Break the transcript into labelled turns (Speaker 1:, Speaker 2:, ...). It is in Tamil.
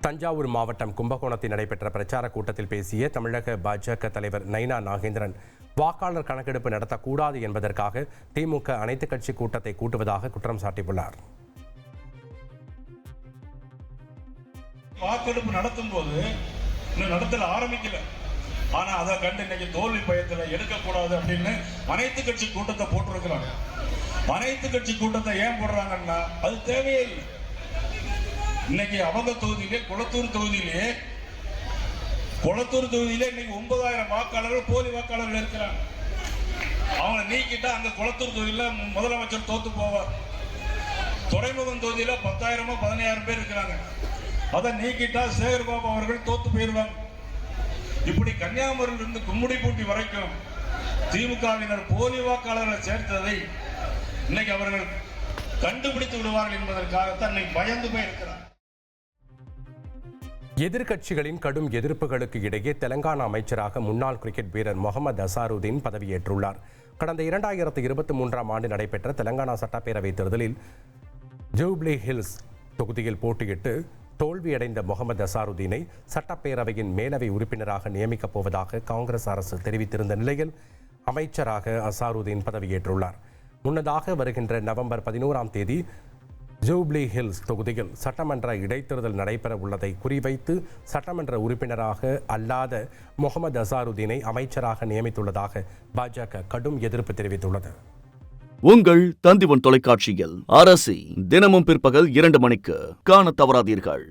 Speaker 1: தஞ்சாவூர் மாவட்டம் கும்பகோணத்தில் நடைபெற்ற பிரச்சார கூட்டத்தில் பேசிய தமிழக பாஜக தலைவர் நைனா நாகேந்திரன் வாக்காளர் கணக்கெடுப்பு நடத்தக்கூடாது என்பதற்காக திமுக அனைத்துக் கட்சி கூட்டத்தை கூட்டுவதாக குற்றம் சாட்டியுள்ளார்.
Speaker 2: வாக்கெடுப்பு நடத்தும் போது இன்னும் நடத்தல ஆரம்பிக்கல. ஆனா அதை கண்டு இன்னைக்கு தோல்வி பயத்துல எடுக்கக்கூடாது அப்படின்னு அனைத்து கட்சி கூட்டத்தை போட்டிருக்கிறாங்க. அனைத்து கட்சி கூட்டத்தை ஏன் போடுறாங்கன்னா அது தேவையே இல்லை. இன்னைக்கு அவங்க தொகுதியிலே குளத்தூர் தொகுதியிலே குளத்தூர் தொகுதியிலே இன்னைக்கு ஒன்பதாயிரம் வாக்காளர்கள் போலி வாக்காளர்கள் இருக்கிறாங்க. அவங்களை நீக்கிட்டா அந்த குளத்தூர் தொகுதியில முதலமைச்சர் தோத்து போவார். துறைமுகம் தொகுதியில பத்தாயிரமோ பதினாயிரம் பேர் இருக்கிறாங்க. அதை நீக்கிட்டா சேகர்பாபு அவர்கள் தோத்து போயிருவாங்க இப்படி கன்னியாகுமரியில் இருந்து கும்முடிப்பூட்டி வரைக்கும் திமுகவினர் போலி வாக்காளர்களை சேர்த்ததை இன்னைக்கு அவர்கள் கண்டுபிடித்து விடுவார்கள் என்பதற்காகத்தான் இன்னைக்கு பயந்து போய் இருக்கிறார்
Speaker 1: எதிர்க்கட்சிகளின் கடும் எதிர்ப்புகளுக்கு இடையே தெலங்கானா அமைச்சராக முன்னாள் கிரிக்கெட் வீரர் முகமது அசாருதீன் பதவியேற்றுள்ளார். கடந்த இரண்டாயிரத்து இருபத்தி மூன்றாம் ஆண்டு நடைபெற்ற தெலங்கானா சட்டப்பேரவைத் தேர்தலில் ஜூப்ளி ஹில்ஸ் தொகுதியில் போட்டியிட்டு தோல்வியடைந்த முகமது அசாருதீனை சட்டப்பேரவையின் மேலவை உறுப்பினராக நியமிக்கப் போவதாக காங்கிரஸ் அரசு தெரிவித்திருந்த நிலையில் அமைச்சராக அசாருதீன் பதவியேற்றுள்ளார். முன்னதாக வருகின்ற நவம்பர் பதினோராம் தேதி ஜூப்ளி ஹில்ஸ் தொகுதியில் சட்டமன்ற இடைத்தேர்தல் நடைபெற உள்ளதை குறிவைத்து சட்டமன்ற உறுப்பினராக அல்லாத முகமது அசாருதீனை அமைச்சராக நியமித்துள்ளதாக பாஜக கடும் எதிர்ப்பு தெரிவித்துள்ளது.
Speaker 3: உங்கள் தந்திவன் தொலைக்காட்சியில் அரசி தினமும் பிற்பகல் இரண்டு மணிக்கு காணத் தவறாதீர்கள்.